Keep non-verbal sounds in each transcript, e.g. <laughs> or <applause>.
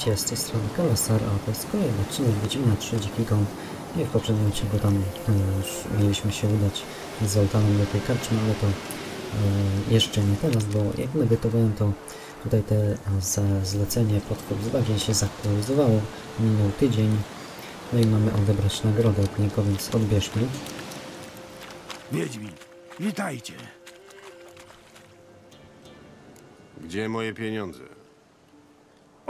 witajcie, z tej strony Kalasar, a to jest kolejny odcinek Wiedźmina 3 Dziki Gon. I w poprzednim odcinku tam e, już mieliśmy się udać z Zoltanem do tej karczmy, ale to e, jeszcze nie teraz, bo jak medytowałem to tutaj te e, za zlecenie pod Volkswagen się zaktualizowało, minął tydzień, no i mamy odebrać nagrodę od niego, więc odbierzmy. Wiedźmin, witajcie. Gdzie moje pieniądze?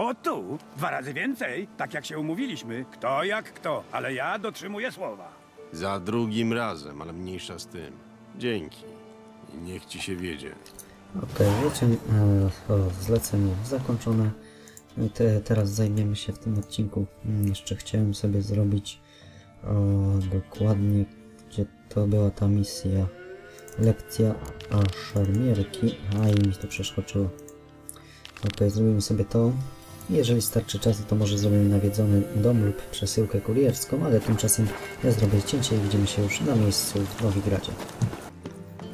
O tu, dwa razy więcej, tak jak się umówiliśmy. Kto jak kto, ale ja dotrzymuję słowa. Za drugim razem, ale mniejsza z tym. Dzięki. I niech ci się wiedzie. Okej, e, o, zlecenie zakończone. Te, teraz zajmiemy się w tym odcinku. Mm, Jeszcze chciałem sobie zrobić o, dokładnie, gdzie to była ta misja. Lekcja a, szermierki. A i mi to przeskoczyło. Okej, zrobimy sobie to. Jeżeli starczy czasu, to może zrobimy nawiedzony dom lub przesyłkę kurierską, ale tymczasem ja zrobię cięcie i widzimy się już na miejscu w Nowigradzie.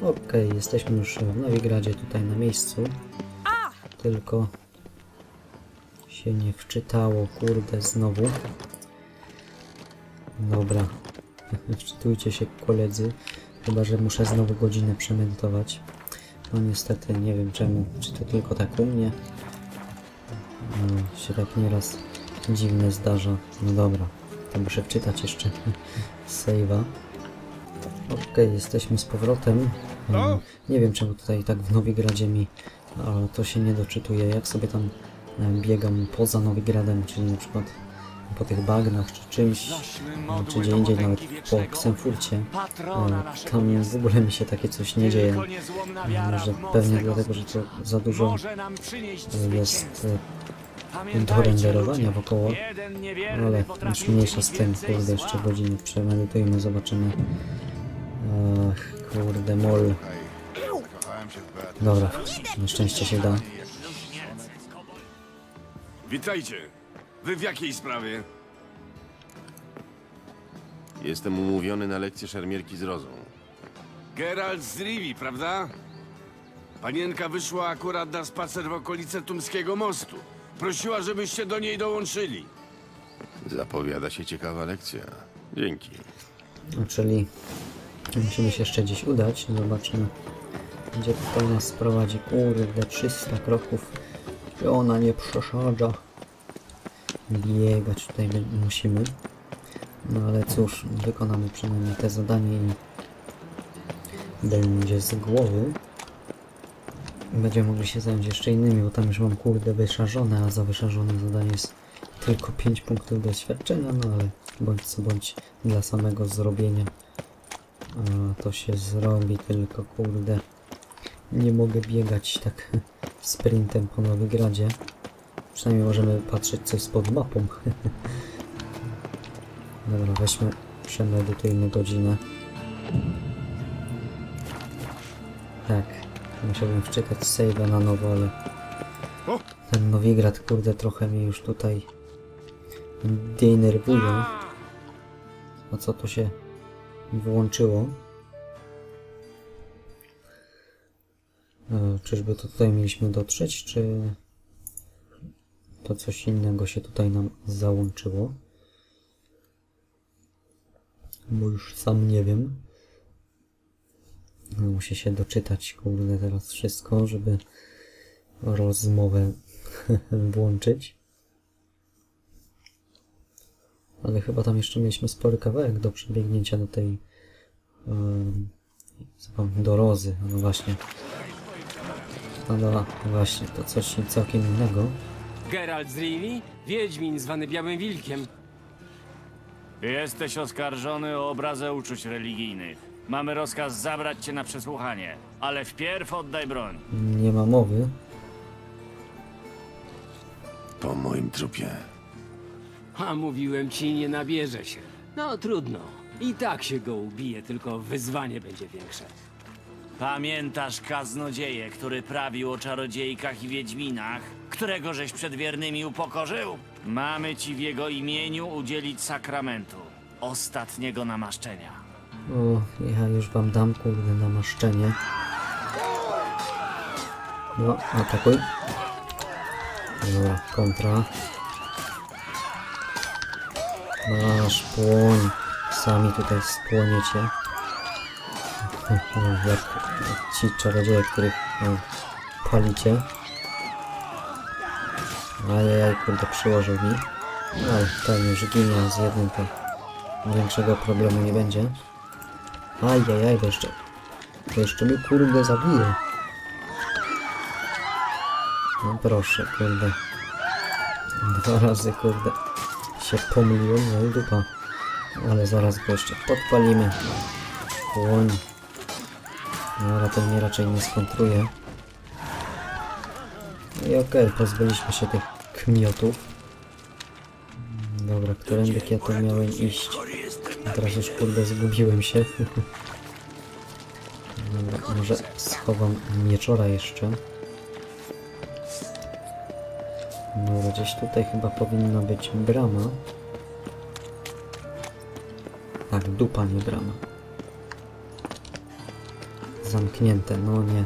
Okej, jesteśmy już w Nowigradzie, tutaj na miejscu. Tylko się nie wczytało, kurde, znowu. Dobra. <laughs> Wczytujcie się, koledzy. Chyba, że muszę znowu godzinę przemedytować. No niestety, nie wiem czemu. Czy to tylko tak u mnie? No, się tak nieraz dziwne zdarza. No dobra, to muszę wczytać jeszcze <laughs> save'a. Okej, jesteśmy z powrotem. Um, nie wiem czemu tutaj tak w Nowigradzie mi to się nie doczytuje. Jak sobie tam biegam poza Nowigradem, czyli na przykład po tych bagnach czy czymś, em, czy gdzie indziej, nawet po Ksenfurcie, tam w ogóle mi się takie coś nie dzieje. Może pewnie dlatego, że to za dużo jest e, do renderowania wokoło, ale już mniejsza z tym, kurde, jeszcze godzinę przemedytujmy, zobaczymy. Ach, kurde, mol. Dobra, na szczęście się da. Witajcie. Wy w jakiej sprawie? Jestem umówiony na lekcję szermierki z Rozą. Geralt z Rivi, prawda? Panienka wyszła akurat na spacer w okolice Tumskiego Mostu. Prosiła, żebyście do niej dołączyli. Zapowiada się ciekawa lekcja. Dzięki. No, czyli musimy się jeszcze gdzieś udać. Zobaczymy, gdzie to nas prowadzi. Kurde, 300 kroków. I ona nie przeszadza. Biegać tutaj my- musimy. No ale cóż, wykonamy przynajmniej te zadanie i będzie z głowy. Będziemy mogli się zająć jeszcze innymi, bo tam już mam kurde wyszarzone, a za wyszarzone zadanie jest tylko 5 punktów doświadczenia, no ale bądź co bądź dla samego zrobienia a, to się zrobi, tylko kurde nie mogę biegać tak <laughs> sprintem po Nowigradzie. Przynajmniej możemy patrzeć coś spod mapą. <laughs> Dobra, weźmy, przemedytujmy godzinę. Tak, musiałbym wczytać save'a na nowo, ale ten Nowigrad, kurde, trochę mnie już tutaj denerwuje. A co to się włączyło? E, Czyżby to tutaj mieliśmy dotrzeć, czy to coś innego się tutaj nam załączyło? Bo już sam nie wiem. Muszę się doczytać, kurde, teraz wszystko, żeby rozmowę <laughs> włączyć. Ale chyba tam jeszcze mieliśmy spory kawałek do przebiegnięcia do tej... Um, do Rozy, no właśnie. No właśnie, to coś całkiem innego. Geralt z Rivi? Wiedźmin zwany Białym Wilkiem. Jesteś oskarżony o obrazę uczuć religijnych. Mamy rozkaz zabrać cię na przesłuchanie, ale wpierw oddaj broń. Nie ma mowy. Po moim trupie. A mówiłem ci, nie nabierze się. No trudno. I tak się go ubije, tylko wyzwanie będzie większe. Pamiętasz kaznodzieję, który prawił o czarodziejkach i wiedźminach, którego żeś przed wiernymi upokorzył? Mamy ci w jego imieniu udzielić sakramentu, ostatniego namaszczenia. O, ja już wam dam, kurde, namaszczenie. No, atakuj. Dobra, kontra. Masz płoń. Sami tutaj spłoniecie. <laughs> Jak, ci czarodzieje, których no, palicie. Ajajaj, kurde, przyłożył mi. No, ale ten już ginie, z jednym to większego problemu nie będzie. Ajajaj, to jeszcze... To jeszcze mnie kurde zabije. No proszę, kurde. Dwa razy, kurde, się pomyliłem, no i dupa. Ale zaraz go jeszcze podpalimy. Płoń. No ale ten mnie raczej nie skontruje. No i okej, pozbyliśmy się tych kmiotów. Dobra, którędy ja tu miałem iść? Teraz już kurde zgubiłem się. Dobra, może schowam mieczora jeszcze. Dobra, gdzieś tutaj chyba powinna być brama. Tak, dupa, nie brama. Zamknięte, no nie.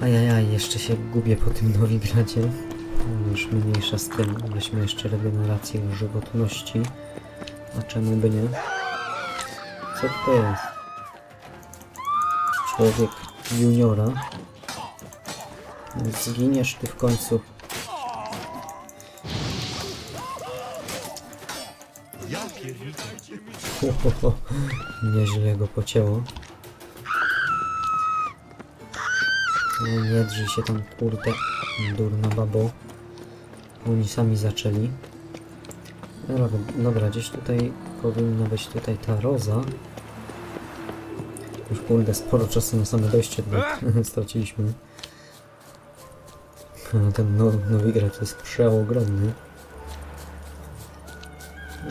Ajajaj, jeszcze się gubię po tym Nowigradzie. No, Już mniejsza z tym, weźmy jeszcze regenerację żywotności. A czemu by nie? Co to jest? Człowiek juniora. Zginiesz ty w końcu. Ho, ho, ho. Nieźle go pocięło. No nie drzyj się tam, kurde, durna babo. Oni sami zaczęli. Dobra, dobra, gdzieś tutaj powinna być tutaj ta roza. Już kurde, sporo czasu na same dojście do <laughs> straciliśmy. Ten no, Nowigrad jest przeogromny.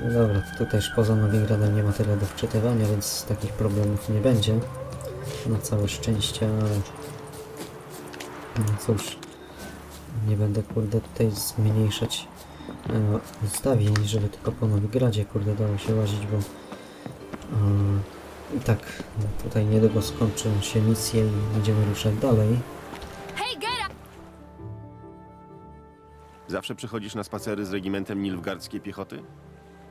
No dobra, tutaj już poza Nowigradem nie ma tyle do wczytywania, więc takich problemów nie będzie. Na całe szczęście, ale... No cóż, nie będę kurde tutaj zmniejszać e, żeby tylko po Nowigradzie kurde dało się łazić, bo e, i tak no, tutaj niedługo skończą się misje i będziemy ruszać dalej. Hej, Geralt! Zawsze przychodzisz na spacery z regimentem nilfgardzkiej piechoty?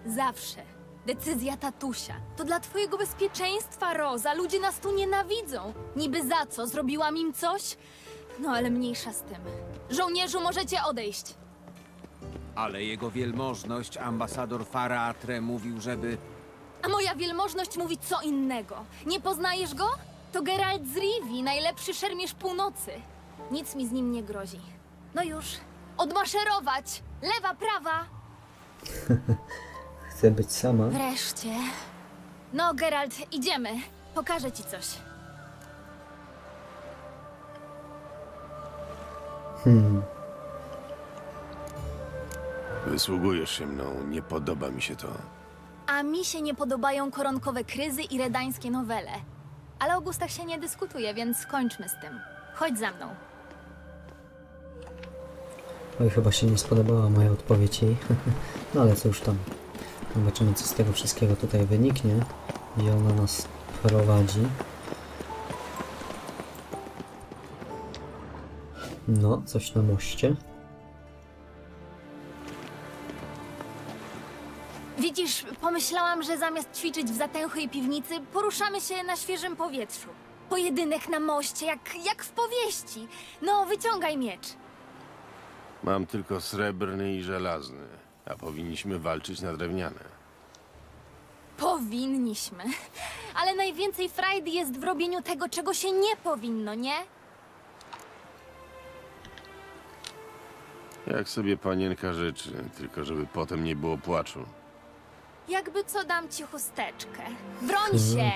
Zawsze. Decyzja tatusia. To dla twojego bezpieczeństwa, Roza. Ludzie nas tu nienawidzą. Niby za co? Zrobiłam im coś? No ale mniejsza z tym. Żołnierzu, możecie odejść. Ale jego wielmożność, ambasador Faratre, mówił, żeby... A moja wielmożność mówi co innego. Nie poznajesz go? To Geralt z Rivi, najlepszy szermierz północy. Nic mi z nim nie grozi. No już. Odmaszerować! Lewa, prawa! <laughs> Chcę być sama. Wreszcie. No, Geralt, idziemy. Pokażę ci coś. Hmm. Wysługujesz się mną, nie podoba mi się to. A mi się nie podobają koronkowe kryzy i redańskie nowele. Ale o gustach się nie dyskutuje, więc skończmy z tym. Chodź za mną. Oj, chyba się nie spodobała moja odpowiedź jej. <laughs> no ale cóż tam. Zobaczymy, co z tego wszystkiego tutaj wyniknie. Gdzie ona nas prowadzi. No, coś na moście. Pomyślałam, że zamiast ćwiczyć w zatęchłej piwnicy, poruszamy się na świeżym powietrzu. Pojedynek na moście, jak, jak w powieści. No, wyciągaj miecz. Mam tylko srebrny i żelazny, a powinniśmy walczyć na drewniane. Powinniśmy. Ale najwięcej frajdy jest w robieniu tego, czego się nie powinno, nie? Jak sobie panienka życzy, tylko żeby potem nie było płaczu. Jakby co dam ci chusteczkę. Broń się!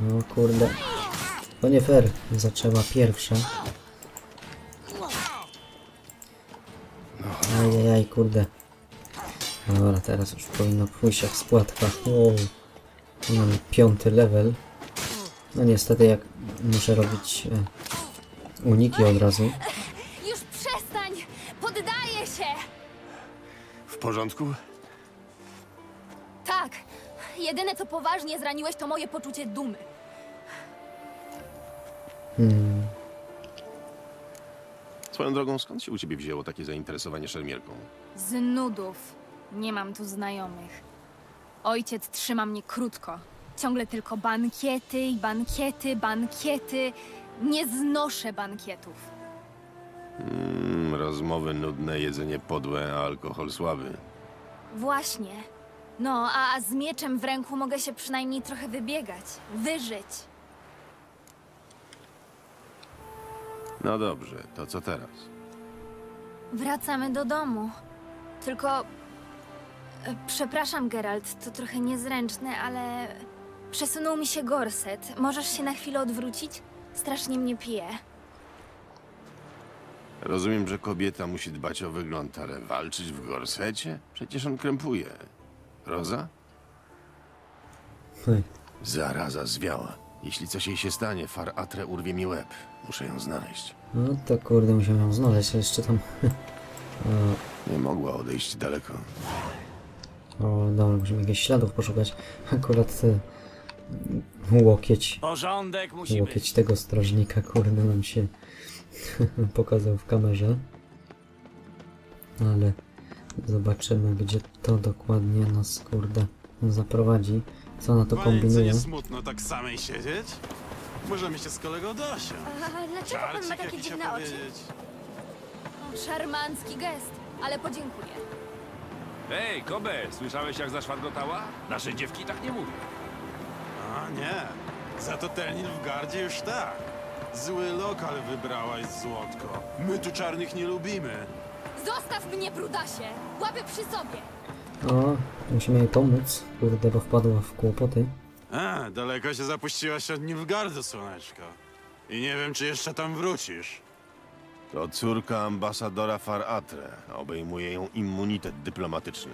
No kurde. To nie fair. Zaczęła pierwsza. Ajajaj, kurde. Dobra, teraz już powinno pójść jak spłatka. Wow. Mam piąty level. No niestety jak muszę robić e, uniki od razu. Już przestań! Poddaję się! W porządku? Jedyne, co poważnie zraniłeś, to moje poczucie dumy. Swoją drogą, skąd się u ciebie wzięło takie zainteresowanie szermierką? Z nudów. Nie mam tu znajomych. Ojciec trzyma mnie krótko. Ciągle tylko bankiety i bankiety, bankiety. Nie znoszę bankietów. Mm, rozmowy nudne, jedzenie podłe, a alkohol słaby. Właśnie. No, a z mieczem w ręku mogę się przynajmniej trochę wybiegać, wyżyć. No dobrze, to co teraz? Wracamy do domu. Tylko. e, Przepraszam, Geralt, to trochę niezręczne, ale. Przesunął mi się gorset. Możesz się na chwilę odwrócić? Strasznie mnie pije. Rozumiem, że kobieta musi dbać o wygląd, ale walczyć w gorsecie? Przecież on krępuje. Roza? Hej. Zaraza zwiała. Jeśli coś jej się stanie, far Atre urwie mi łeb. Muszę ją znaleźć. No to kurde, musiałem ją znaleźć, a jeszcze tam... <laughs> Nie mogła odejść daleko. o, dobra, musimy jakichś śladów poszukać. Akurat te... Łokieć, Porządek musi łokieć być. tego strażnika, kurde, nam się <laughs> pokazał w kamerze. Ale zobaczymy, gdzie to dokładnie nas, kurde, zaprowadzi. Co na to kombinuje. nie smutno tak samej siedzieć? Możemy się z kolegą dosiąść. A dlaczego pan ma takie dziwne oczy? Szarmancki gest, ale podziękuję. Ej, Kobe, słyszałeś jak zaszwargotała? Nasze dziewki tak nie mówią. A nie, za to Telnin w gardzie już tak. Zły lokal wybrałaś, Złotko. My tu czarnych nie lubimy. Zostaw mnie, brudasie! Łapy przy sobie! O, musimy jej pomóc, kurde, bo wpadła w kłopoty. A, daleko się zapuściłaś od Nilfgaardu, słoneczko. I nie wiem, czy jeszcze tam wrócisz. To córka ambasadora far Atre. Obejmuje ją immunitet dyplomatyczny.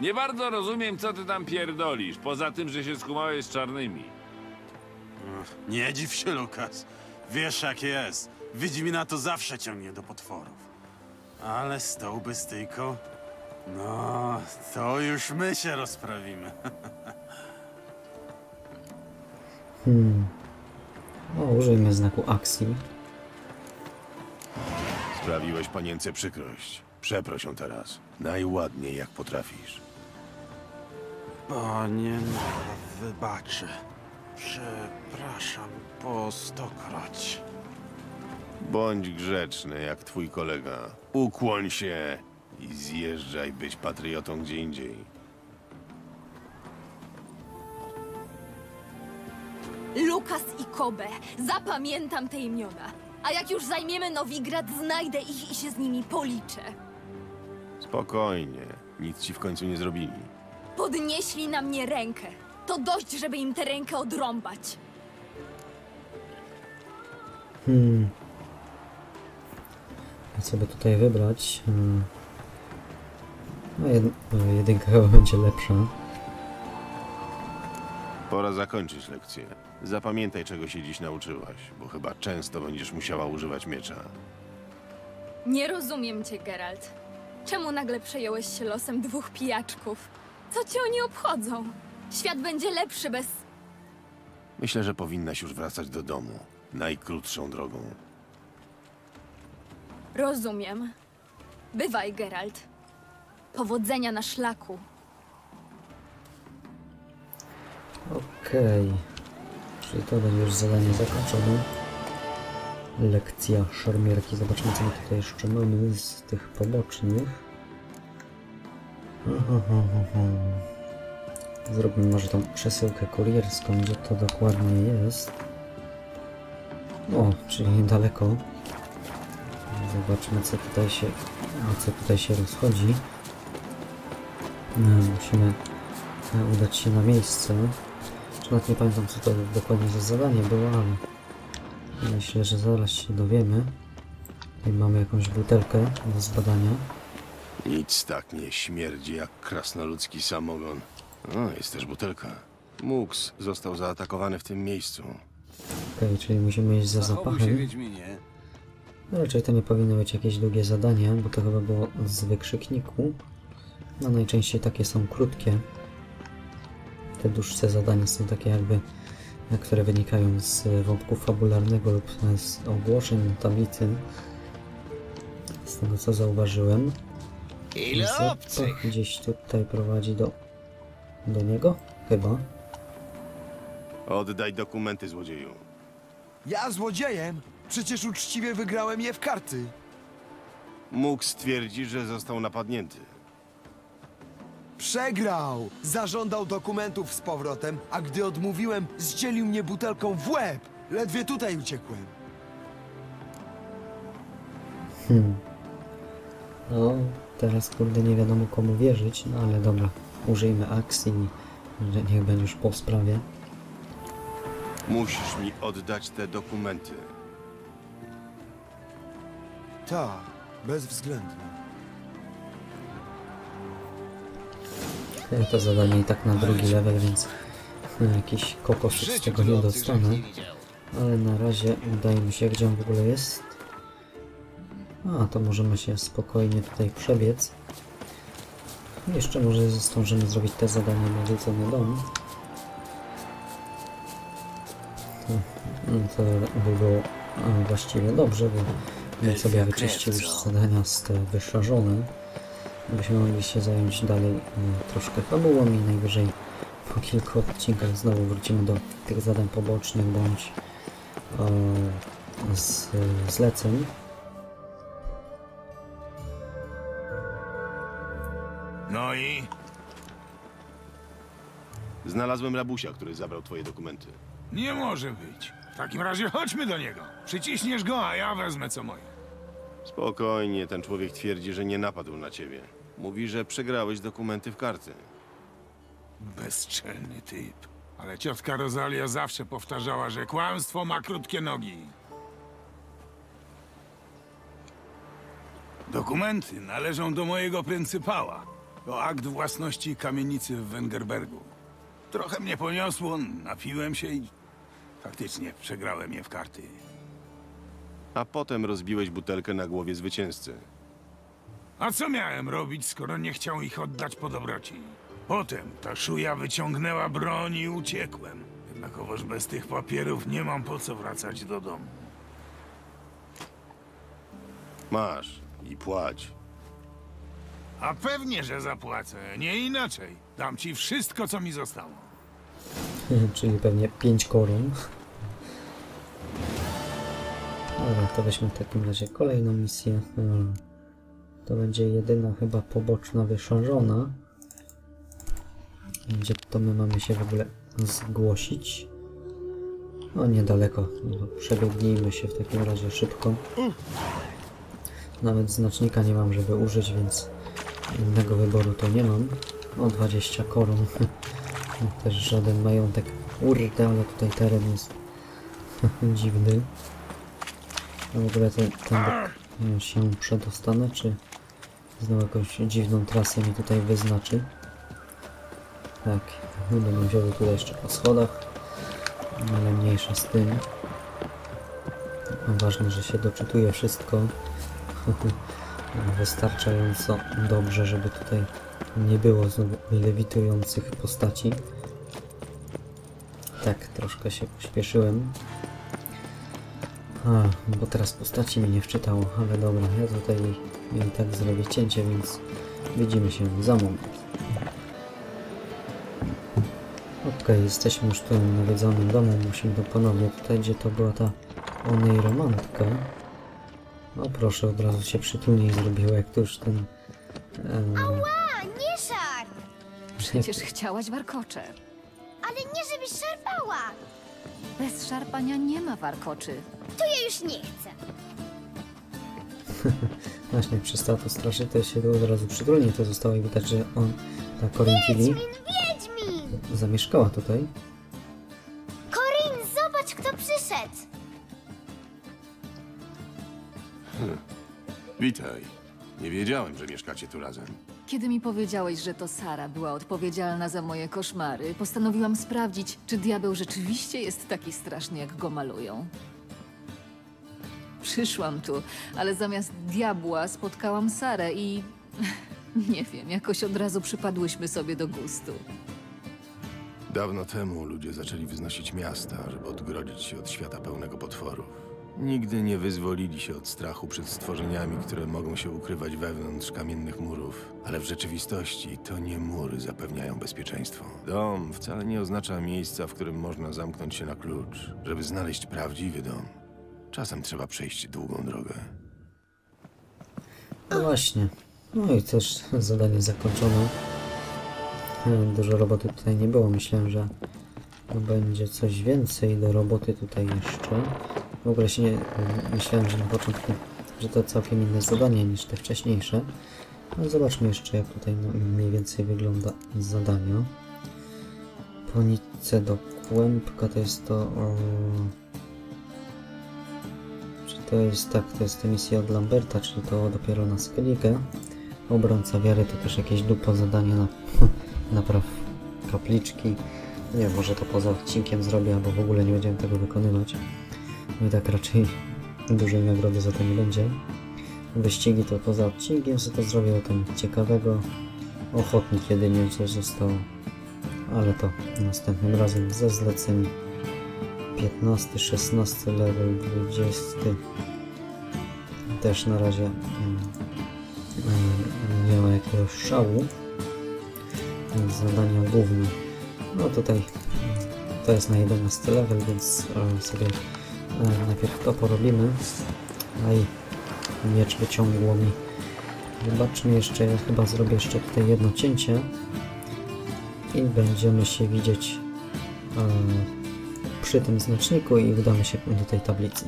Nie bardzo rozumiem, co ty tam pierdolisz, poza tym, że się skumałeś z czarnymi. Nie dziw się, Lukas. Wiesz, jak jest. Wiedźmina to zawsze ciągnie do potworów. Ale z tą bestyjką... No, to już my się rozprawimy. <laughs> Hmm. O, użyjmy znaku akcji. Sprawiłeś panience przykrość. Przeproś ją teraz. Najładniej jak potrafisz. Panienka, wybaczy. Przepraszam po stokroć. Bądź grzeczny jak twój kolega. Ukłoń się i zjeżdżaj być patriotą gdzie indziej. Lukas i Kobe. Zapamiętam te imiona. A jak już zajmiemy Nowigrad, znajdę ich i się z nimi policzę. Spokojnie. Nic ci w końcu nie zrobili. Podnieśli na mnie rękę. To dość, żeby im tę rękę odrąbać. Hmm. By tutaj wybrać? Hmm. No, jed no, jedynka chyba będzie lepsza. Pora zakończyć lekcję. Zapamiętaj, czego się dziś nauczyłaś, bo chyba często będziesz musiała używać miecza. Nie rozumiem cię, Geralt. Czemu nagle przejąłeś się losem dwóch pijaczków? Co cię oni obchodzą? Świat będzie lepszy bez... Myślę, że powinnaś już wracać do domu. Najkrótszą drogą. Rozumiem. Bywaj, Geralt. Powodzenia na szlaku. Okej. Czyli to będzie już zadanie zakończone. Lekcja szermierki. Zobaczmy, co my tutaj jeszcze mamy z tych pobocznych. <laughs> Zrobimy może tą przesyłkę kurierską, gdzie to dokładnie jest. O, czyli niedaleko. Zobaczmy, co tutaj się, co tutaj się rozchodzi. No, musimy e, udać się na miejsce. Czy nawet nie pamiętam, co to dokładnie za zadanie było, ale myślę, że zaraz się dowiemy. Tutaj mamy jakąś butelkę do zbadania. Nic tak nie śmierdzi jak krasnoludzki samogon. O, jest też butelka. Mux został zaatakowany w tym miejscu. Okej, czyli musimy iść za Zachowuj się, zapachem. Wiedźminie. No, raczej to nie powinno być jakieś długie zadanie, bo to chyba było z wykrzykniku. No najczęściej takie są krótkie. Te dłuższe zadania są takie jakby, e, które wynikają z wątku fabularnego lub z ogłoszeń tablicy. Z tego co zauważyłem. Ile obcych? gdzieś tutaj prowadzi do... do niego? Chyba. Oddaj dokumenty, złodzieju. Ja złodziejem? Przecież uczciwie wygrałem je w karty. Mógł stwierdzić, że został napadnięty. Przegrał! Zażądał dokumentów z powrotem, a gdy odmówiłem, zdzielił mnie butelką w łeb. Ledwie tutaj uciekłem. No, teraz kurde nie wiadomo komu wierzyć, no ale dobra. Użyjmy akcji, niech będzie już po sprawie. Musisz mi oddać te dokumenty. Tak, bezwzględnie. To zadanie i tak na drugi level, więc jakiś kokos z tego nie dostanę. Ale na razie udaje mi się, gdzie on w ogóle jest. A, to możemy się spokojnie tutaj przebiec. Jeszcze może zdążymy zrobić te zadanie na dom. To, to by było właściwie dobrze, bo bym sobie wyczyścił już zadania z te wyszarzone. Byśmy mogli się zająć dalej e, troszkę fabułą i najwyżej po kilku odcinkach znowu wrócimy do tych zadań pobocznych bądź e, z zleceń. Znalazłem rabusia, który zabrał twoje dokumenty. Nie może być. W takim razie chodźmy do niego. Przyciśniesz go, a ja wezmę co moje. Spokojnie, ten człowiek twierdzi, że nie napadł na ciebie. Mówi, że przegrałeś dokumenty w karty. Bezczelny typ. Ale ciotka Rosalia zawsze powtarzała, że kłamstwo ma krótkie nogi. Dokumenty należą do mojego pryncypała. To akt własności kamienicy w Wengerbergu. Trochę mnie poniosło, napiłem się i faktycznie przegrałem je w karty. A potem rozbiłeś butelkę na głowie zwycięzcy. A co miałem robić, skoro nie chciał ich oddać po dobroci? Potem ta szuja wyciągnęła broń i uciekłem. Jednakowoż bez tych papierów nie mam po co wracać do domu. Masz i płać. A pewnie, że zapłacę. Nie inaczej. Dam ci wszystko, co mi zostało. Czyli pewnie 5 koron. Dobra, to weźmy w takim razie kolejną misję. To będzie jedyna chyba poboczna wyszarzona. Gdzie to my mamy się w ogóle zgłosić? No niedaleko. Przebiegnijmy się w takim razie szybko. Nawet znacznika nie mam, żeby użyć, więc innego wyboru to nie mam. O 20 koron. <laughs> Też żaden majątek. Kurde, ale tutaj teren jest <laughs> dziwny. A w ogóle ten, ten się przedostanę, czy znowu jakąś dziwną trasę mi tutaj wyznaczy? Tak, będę wziął tutaj jeszcze po schodach, ale mniejsza z tym. Ważne, że się doczytuje wszystko <laughs> wystarczająco dobrze, żeby tutaj nie było znowu lewitujących postaci. Tak, troszkę się pośpieszyłem. A, bo teraz postaci mi nie wczytało, ale dobra, ja tutaj i tak zrobię cięcie, więc widzimy się za moment. Okej, jesteśmy już tu nawiedzonym domu, musimy to ponownie tutaj, gdzie to była ta onej romantka. No proszę, od razu się przytulniej zrobiło, jak to już ten... em, A, nie szarp! Przecież chciałaś warkocze. Ale nie żebyś szarpała! Bez szarpania nie ma warkoczy. To ja już nie chcę. <laughs> Właśnie przestała to straszyć, to się od razu przytulnie to zostało i widać, że on, ta TV, Wiedźmin, Wiedźmin! zamieszkała tutaj. Korin, zobacz, kto przyszedł! Witaj. Nie wiedziałem, że mieszkacie tu razem. Kiedy mi powiedziałeś, że to Sara była odpowiedzialna za moje koszmary, postanowiłam sprawdzić, czy diabeł rzeczywiście jest taki straszny, jak go malują. Przyszłam tu, ale zamiast diabła spotkałam Sarę i... <laughs> Nie wiem, jakoś od razu przypadłyśmy sobie do gustu. Dawno temu ludzie zaczęli wyznosić miasta, żeby odgrodzić się od świata pełnego potworów. Nigdy nie wyzwolili się od strachu przed stworzeniami, które mogą się ukrywać wewnątrz kamiennych murów. Ale w rzeczywistości to nie mury zapewniają bezpieczeństwo. Dom wcale nie oznacza miejsca, w którym można zamknąć się na klucz. Żeby znaleźć prawdziwy dom, czasem trzeba przejść długą drogę. No właśnie. No i też zadanie zakończone. E, Dużo roboty tutaj nie było. Myślałem, że będzie coś więcej do roboty tutaj jeszcze. W ogóle się nie... Myślałem, że na początku, że to całkiem inne zadanie niż te wcześniejsze. No zobaczmy jeszcze, jak tutaj mniej więcej wygląda zadania. Po nitce do kłębka to jest to... O... Czy to jest tak, to jest emisja od Lamberta, czyli to dopiero na Skellige. Obrońca wiary to też jakieś dupo zadanie na <laughs> napraw kapliczki. Nie wiem, może to poza odcinkiem zrobię, albo w ogóle nie będziemy tego wykonywać. I tak raczej dużej nagrody za to nie będzie. Wyścigi to poza odcinkiem, co to zrobię o tym ciekawego. Ochotnik jedynie coś zostało. Ale to następnym razem ze zleceń. 15, 16 level, 20. Też na razie mm, mm, nie ma jakiegoś szału. Zadania główne. No tutaj to jest na 11 level, więc e, sobie najpierw to porobimy. A i miecz wyciągło mi. Zobaczmy jeszcze, ja chyba zrobię jeszcze tutaj jedno cięcie. I będziemy się widzieć e, przy tym znaczniku i udamy się do tej tablicy.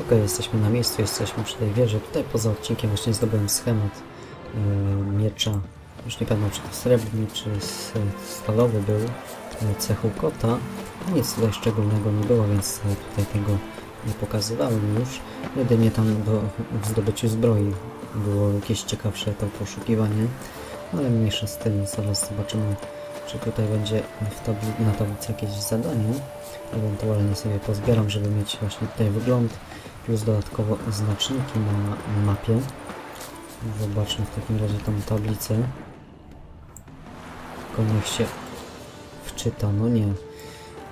Ok, jesteśmy na miejscu, jesteśmy przy tej wieży. Tutaj poza odcinkiem właśnie zdobyłem schemat e, miecza. Już nie pamiętam, czy to srebrny, czy stalowy był. e, Cechu kota. Nic tutaj szczególnego nie było, więc tutaj tego nie pokazywałem już. Jedynie tam do, zdobyciu zbroi było jakieś ciekawsze to poszukiwanie. No ale mniejsza z tym, zaraz zobaczymy, czy tutaj będzie tabli na tablicy jakieś zadanie. Ewentualnie sobie pozbieram, żeby mieć właśnie tutaj wygląd, plus dodatkowo znaczniki na mapie. Zobaczmy w takim razie tą tablicę. Tylko niech się wczyta, no nie.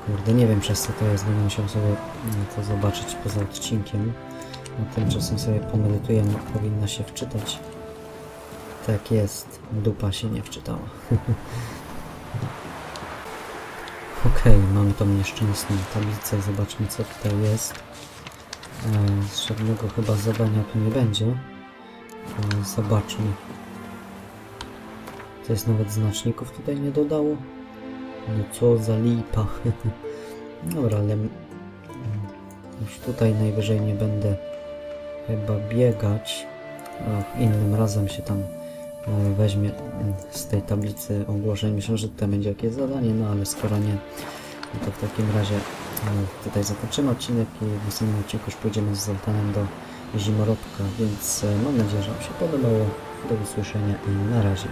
Kurde, nie wiem przez co to jest, będę musiał sobie to zobaczyć poza odcinkiem. A tymczasem sobie pomedytuję, no, powinna się wczytać. Tak jest, dupa się nie wczytała. <laughs> Okej, mamy tą nieszczęsną tablicę, zobaczmy co tutaj jest. E, żadnego chyba zadania tu nie będzie. E, zobaczmy. To jest nawet znaczników tutaj nie dodało. No co za lipa. <laughs> Dobra, ale już tutaj najwyżej nie będę chyba biegać. Innym razem się tam e, weźmie z tej tablicy ogłoszeń. Myślę, że tutaj będzie jakieś zadanie, no ale skoro nie, no to w takim razie e, tutaj zakończymy odcinek i w następnym odcinku już pójdziemy z Zoltanem do Zimorodka, więc e, mam nadzieję, że Wam się podobało. Do usłyszenia i na razie.